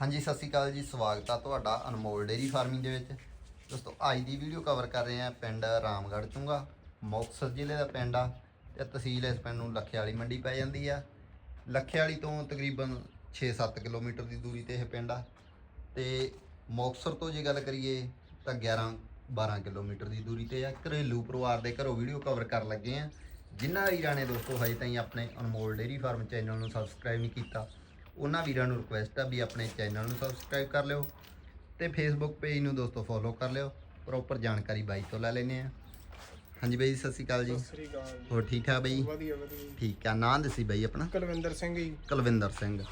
ਹਾਂਜੀ, ਸਤਿ ਸ਼੍ਰੀ ਅਕਾਲ ਜੀ, ਸਵਾਗਤ ਆ ਤੁਹਾਡਾ ਅਨਮੋਲ ਡੇਰੀ ਫਾਰਮਿੰਗ ਦੇ ਵਿੱਚ। ਦੋਸਤੋ, ਅੱਜ ਦੀ ਵੀਡੀਓ ਕਵਰ ਕਰ ਰਹੇ ਆ ਪਿੰਡ ਰਾਮਗੜ੍ਹ ਚੁੰਗਾ, ਮੁਕਤਸਰ ਜ਼ਿਲ੍ਹੇ ਦਾ ਪਿੰਡ ਆ, ਤੇ ਤਹਿਸੀਲ ਇਸ ਪਿੰਡ ਨੂੰ ਲੱਖੇ ਵਾਲੀ ਮੰਡੀ ਪੈ ਜਾਂਦੀ ਆ। ਲੱਖੇ ਵਾਲੀ ਤੋਂ ਤਕਰੀਬਨ 6-7 ਕਿਲੋਮੀਟਰ ਦੀ ਦੂਰੀ ਤੇ ਇਹ ਪਿੰਡ ਆ। ਤੇ ਮੁਕਤਸਰ ਤੋਂ ਜੇ ਗੱਲ ਕਰੀਏ, ਤਾਂ 11-12 ਕਿਲੋਮੀਟਰ ਦੀ ਦੂਰੀ ਤੇ ਆ। ਘਰੇਲੂ ਪਰਿਵਾਰ ਦੇ ਘਰੋਂ ਵੀਡੀਓ ਕਵਰ ਕਰਨ ਲੱਗੇ ਆ। ਜਿਨ੍ਹਾਂ ਵੀਰਾਂ ਨੇ ਦੋਸਤੋ, ਹਜੇ ਤਾਈਂ ਆਪਣੇ ਅਨਮੋਲ ਡੇਰੀ ਫਾਰਮ ਚੈਨਲ ਨੂੰ ਸਬਸਕ੍ਰਾਈਬ ਨਹੀਂ ਕੀਤਾ। ਉਹਨਾਂ ਵੀਰਾਂ ਨੂੰ ਰਿਕੁਐਸਟ ਆ ਵੀ ਆਪਣੇ ਚੈਨਲ ਨੂੰ ਸਬਸਕ੍ਰਾਈਬ ਕਰ ਲਿਓ ਤੇ ਫੇਸਬੁੱਕ ਪੇਜ ਨੂੰ ਦੋਸਤੋ ਫੋਲੋ ਕਰ ਲਿਓ ਪ੍ਰੋਪਰ ਜਾਣਕਾਰੀ ਬਾਈ ਤੋਂ ਲੈ ਲੈਨੇ ਆ ਹਾਂਜੀ ਬਾਈ ਸਤਿ ਸ਼੍ਰੀ ਅਕਾਲ ਜੀ। ਸਤਿ ਸ੍ਰੀ ਅਕਾਲ ਜੀ। ਹੋਰ ਠੀਕ ਠਾਕ ਬਾਈ? ਵਧੀਆ ਵਧੀਆ। ਜੀ। ਠੀਕ ਆ ਨਾਂ ਦੱਸੀ ਬਾਈ ਆਪਣਾ? ਕੁਲਵਿੰਦਰ ਸਿੰਘ ਜੀ। ਕੁਲਵਿੰਦਰ ਸਿੰਘ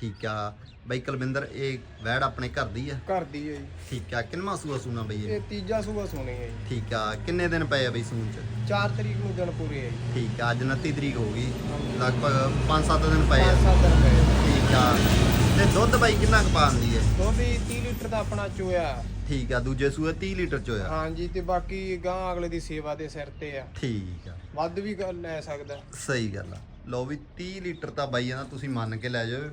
ਠੀਕ ਆ। ਬਾਈ ਕੁਲਵਿੰਦਰ ਇਹ ਵੈੜ ਆਪਣੇ ਘਰ ਦੀ ਆ? ਘਰ ਦੀ ਹੈ ਜੀ। ਠੀਕ ਆ ਕਿੰਨਵਾਂ ਸੂਆ ਸੂਣਾ ਬਈ ਇਹ? ਇਹ ਤੀਜਾ ਸੂਆ ਸੁਣੀ ਹੈ ਜੀ। ਠੀਕ ਆ ਕਿੰਨੇ ਦਿਨ ਪਏ ਆ ਬਈ ਸੂਣ ਚ? 4 ਤਰੀਕ ਨੂੰ ਦਿਨ ਪੂਰੇ ਹੈ ਜੀ। ਠੀਕ ਆ ਅੱਜ 29 ਤਰੀਕ ਹੋ ਗਈ। ਲਗਭਗ 5-7 ਦਿਨ ਪਏ ਆ। 5-7 ਦਿਨ ਪਏ ਆ। ਠੀਕ ਆ ਤੇ ਦੁੱਧ ਬਾਈ ਕਿੰਨਾ ਕੁ ਪਾਉਂਦੀ ਹੈ? ਦੁੱਧ ਹੀ 30 ਲੀਟਰ ਦਾ ਆਪਣਾ ਚੋਇਆ। ਠੀਕ ਆ ਦੂਜੇ ਸੂਏ 30 ਲੀਟਰ ਚ ਹੋਇਆ ਹਾਂਜੀ ਤੇ ਬਾਕੀ ਗਾਂ ਅਗਲੇ ਦੀ ਸੇਵਾ ਦੇ ਸਿਰ ਤੇ ਆ। ਠੀਕ ਆ। ਵੱਧ ਵੀ ਲੈ ਸਕਦਾ। ਸਹੀ ਗੱਲ ਆ। ਲਓ ਵੀ 30 ਲੀਟਰ ਤਾਂ ਬਾਈਆਂ ਦਾ ਤੁਸੀਂ ਮੰਨ ਕੇ ਲੈ ਜਾਓ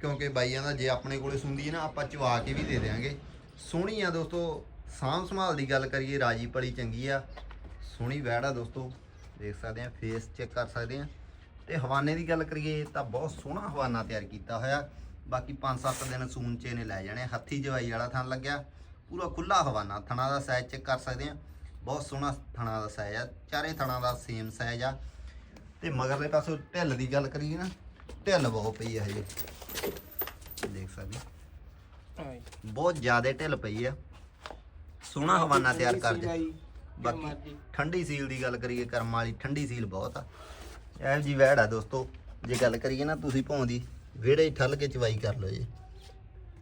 ਕਿਉਂਕਿ ਬਾਈਆਂ ਦਾ ਜੇ ਆਪਣੇ ਕੋਲੇ ਸੁੰਦੀ ਹੈ ਨਾ ਆਪਾਂ ਚਵਾ ਕੇ ਵੀ ਦੇ ਦੇਾਂਗੇ ਸੋਹਣੀ ਆ ਦੋਸਤੋ ਸਾਂਭ ਸੰਭਾਲ ਦੀ ਗੱਲ ਕਰੀਏ ਰਾਜੀ ਪਲੀ ਚੰਗੀ ਆ। ਸੋਹਣੀ ਵੈੜ ਆ ਦੋਸਤੋ ਦੇਖ ਸਕਦੇ ਆ ਫੇਸ ਚੈੱਕ ਕਰ ਸਕਦੇ ਆ। ਤੇ ਹਵਾਨੇ ਦੀ ਗੱਲ ਕਰੀਏ ਤਾਂ ਬਹੁਤ ਸੋਹਣਾ ਹਵਾਨਾ ਤਿਆਰ ਕੀਤਾ ਹੋਇਆ। ਬਾਕੀ 5-7 ਦਿਨ ਸੂਨ ਚੇ ਨੇ ਲੈ ਜਾਣੇ ਹੱਥੀ ਜਵਾਈ ਵਾਲਾ ਥਣ ਲੱਗਿਆ। ਪੂਰਾ ਖੁੱਲਾ ਹਵਾਨਾ। ਥਣਾ ਦਾ ਸਾਈਜ਼ ਚੈੱਕ ਕਰ ਸਕਦੇ ਆ। ਬਹੁਤ ਸੋਹਣਾ ਥਣਾ ਦਾ ਸਾਈਜ਼ ਆ। ਚਾਰੇ ਥਣਾ ਦਾ ਸੇਮ ਸਾਈਜ਼ ਆ। ਤੇ ਮਗਰਲੇ ਪਾਸੇ ਢਿੱਲ ਦੀ ਗੱਲ ਕਰੀਏ ਨਾ ਢਿੱਲ ਬਹੁਤ ਪਈ ਆ ਹਜੇ। ਦੇਖ ਸਕਦੇ ਬਹੁਤ ਜ਼ਿਆਦਾ ਢਿੱਲ ਪਈ ਆ। ਸੋਹਣਾ ਹਵਾਨਾ ਤਿਆਰ ਕਰ ਜਾ ਬਾਕੀ ਠੰਡੀ ਸੀਲ ਦੀ ਗੱਲ ਕਰੀਏ ਕਰਮ ਵਾਲੀ ਠੰਡੀ ਸੀਲ ਬਹੁਤ ਆ। ਇਹ ਜੀ ਵੈੜ ਆ ਦੋਸਤੋ। ਜੇ ਗੱਲ ਕਰੀਏ ਨਾ ਤੁਸੀਂ ਭੌਂਦੀ ਵਿਹੜੇ ਹੀ ਠੱਲ ਕੇ ਚਵਾਈ ਕਰ ਲਓ ਜੀ।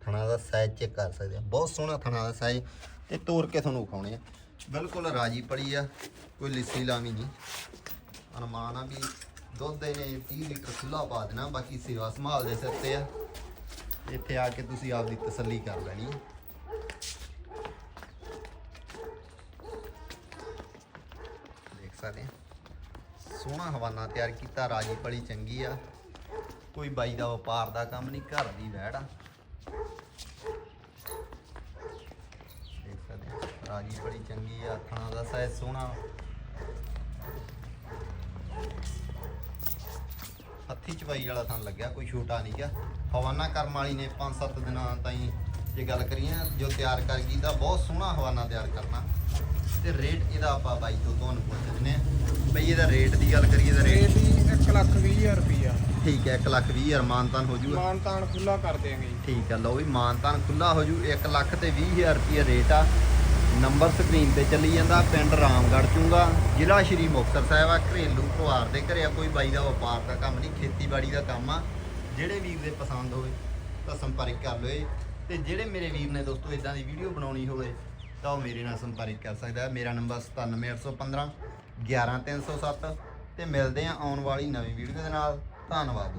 ਥਣਾ ਦਾ ਸਾਈਜ਼ ਚੈੱਕ ਕਰ ਸਕਦੇ ਆ। ਬਹੁਤ ਸੋਹਣਾ ਥਣਾ ਦਾ ਸਾਈਜ਼ ਤੇ ਤੋੜ ਕੇ ਤੁਹਾਨੂੰ ਵਿਖਾਉਣੇ ਆ। ਬਿਲਕੁਲ ਰਾਜੀ ਪੜੀ ਆ, ਕੋਈ ਲਿੱਸੀ ਲਾਵੀ ਨਹੀਂ। ਅਨੁਮਾਨ ਆ ਵੀ ਦੁੱਧ ਇਹਨੇ 30 ਲੀਟਰ ਖੁੱਲਾ ਪਾ ਦੇਣਾ, ਬਾਕੀ ਸੇਵਾ ਸੰਭਾਲ ਦੇ ਸਿਰ ਤੇ ਆ। ਇੱਥੇ ਆ ਕੇ ਤੁਸੀਂ ਆਪਦੀ ਤਸੱਲੀ ਕਰ ਲੈਣੀ ਆ। ਦੇਖ ਸਕਦੇ ਆ। ਸੋਹਣਾ ਹਵਾਨਾ ਤਿਆਰ ਕੀਤਾ, ਰਾਜੀ ਪਲੀ ਚੰਗੀ ਆ। ਕੋਈ ਬਾਈ ਦਾ ਵਪਾਰ ਦਾ ਕੰਮ ਨਹੀਂ, ਘਰ ਦੀ ਵਹਿੜ ਆ। ਦੇਖ ਸਕਦੇ ਰਾਜੀ ਪਲੀ ਚੰਗੀ ਆ ਥਣਾ ਦਾ ਸਾਇਜ਼ ਸੋਹਣਾ। ਹੱਥੀ ਚਵਾਈ ਵਾਲਾ ਥਣ ਲੱਗਿਆ, ਕੋਈ ਛੋਟਾ ਨਹੀਂ ਗਿਆ ਹਵਾਨਾ ਕਰਮ ਵਾਲੀ ਨੇ 5-7 ਦਿਨਾਂ ਤਾਈਂ ਜੇ ਗੱਲ ਕਰੀਏ, ਜੋ ਤਿਆਰ ਕਰ ਗਈ ਤਾਂ ਬਹੁਤ ਸੋਹਣਾ ਹਵਾਨਾ ਤਿਆਰ ਕਰਨਾ। ਤੇ ਰੇਟ ਇਹਦਾ ਆਪਾਂ ਬਾਈ ਤੋਂ ਤੁਹਾਨੂੰ ਪੁੱਛ ਦਿੰਦੇ ਆ। ਬਈ ਇਹਦਾ ਰੇਟ ਦੀ ਗੱਲ ਕਰੀਏ ਤਾਂ ਰੇਟ ਰੇਟ ਹੀ 1 ਲੱਖ 20 ਹਜ਼ਾਰ ਰੁਪਈਆ ਠੀਕ ਹੈ 1 ਲੱਖ 20 ਹਜ਼ਾਰ ਮਾਨਤਾਨ ਹੋ ਜੂਗਾ। ਮਾਨ ਤਾਨ ਖੁੱਲਾ ਕਰ ਦੇਾਂਗੇ ਜੀ। ਠੀਕ ਹੈ ਲਓ ਵੀ ਮਾਨਤਾਨ ਖੁੱਲਾ ਹੋ ਜੂ 1 ਲੱਖ ਤੇ 20 ਹਜ਼ਾਰ ਰੁਪਏ ਰੇਟ ਆ। ਨੰਬਰ ਸਕਰੀਨ ਤੇ ਚੱਲੀ ਜਾਂਦਾ ਪਿੰਡ ਰਾਮਗੜ੍ਹ ਚੁੰਗਾ ਜ਼ਿਲ੍ਹਾ ਸ਼੍ਰੀ ਮੁਕਤਸਰ ਸਾਹਿਬ ਆ ਘਰੇਲੂ ਪਰਿਵਾਰ ਦੇ ਘਰੇ ਆ। ਕੋਈ ਬਾਈ ਦਾ ਵਪਾਰ ਦਾ ਕੰਮ ਨਹੀਂ ਖੇਤੀਬਾੜੀ ਦਾ ਕੰਮ ਆ। ਜਿਹੜੇ ਵੀਰ ਦੇ ਪਸੰਦ ਹੋਵੇ ਤਾਂ ਸੰਪਰਕ ਕਰ ਲਓ। ਤੇ ਜਿਹੜੇ ਮੇਰੇ ਵੀਰ ਨੇ ਦੋਸਤੋ ਇਦਾਂ ਦੀ ਵੀਡੀਓ ਬਣਾਉਣੀ ਹੋਵੇ ਤਾਂ ਉਹ ਮੇਰੇ ਨਾਲ ਸੰਪਰਕ ਕਰ ਸਕਦਾ। ਮੇਰਾ ਨੰਬਰ 97815 11307 ਤੇ ਮਿਲਦੇ ਆ ਆਉਣ ਵਾਲੀ ਨਵੀਂ ਵੀਡੀਓ ਦੇ ਨਾਲ। ਧੰਨਵਾਦ।